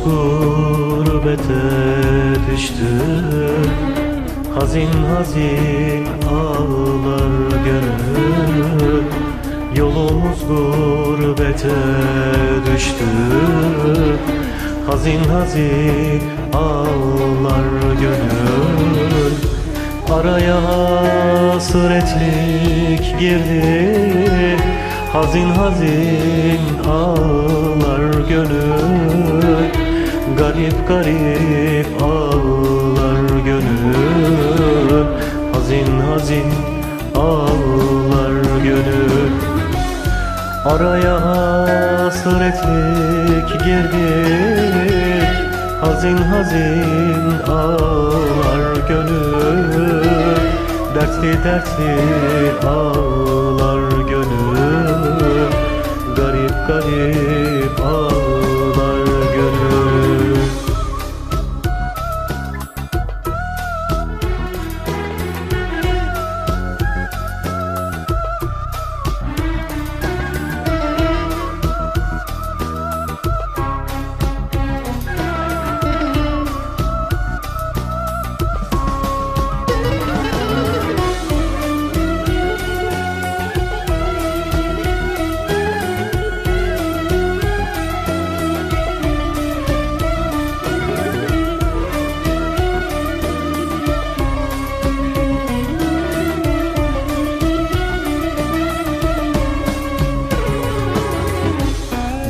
gurbete düştü. Hazin hazin ağlar gönül. Yolumuz gurbete düştü. Hazin hazin ağlar gönül. Araya hasretlik girdi. Hazin hazin ağlar Garip garip ağlar gönül. Hazin hazin ağlar gönül. Araya hasretlik girdi Hazin hazin ağlar gönül. Dertli dertli ağlar gönül. Garip garip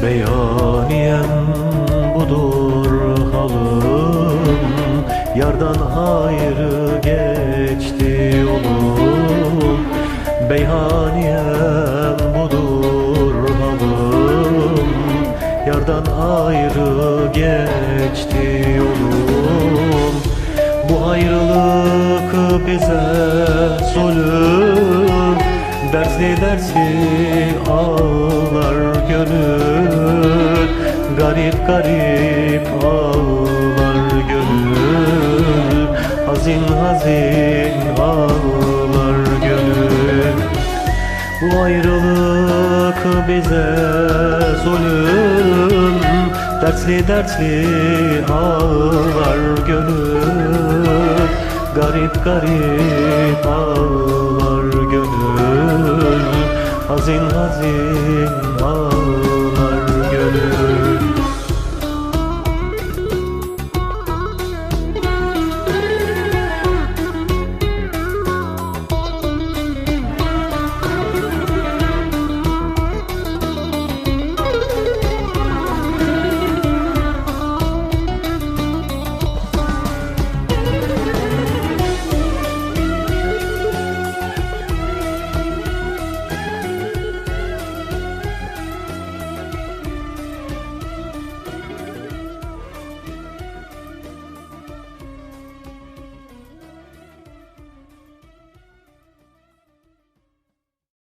Beyaniyem budur halım. Yardan ayrı geçti yolum. Beyhaniyem budur halım. Yardan ayrı geçti yolum. Bu ayrılık bize zulüm. Dertli dertli ağlar Garip ağlar gönül Hazin hazin ağlar gönül Bu ayrılık bize zulüm. Dertli dertli ağlar gönül Garip garip ağlar gönül Hazin hazin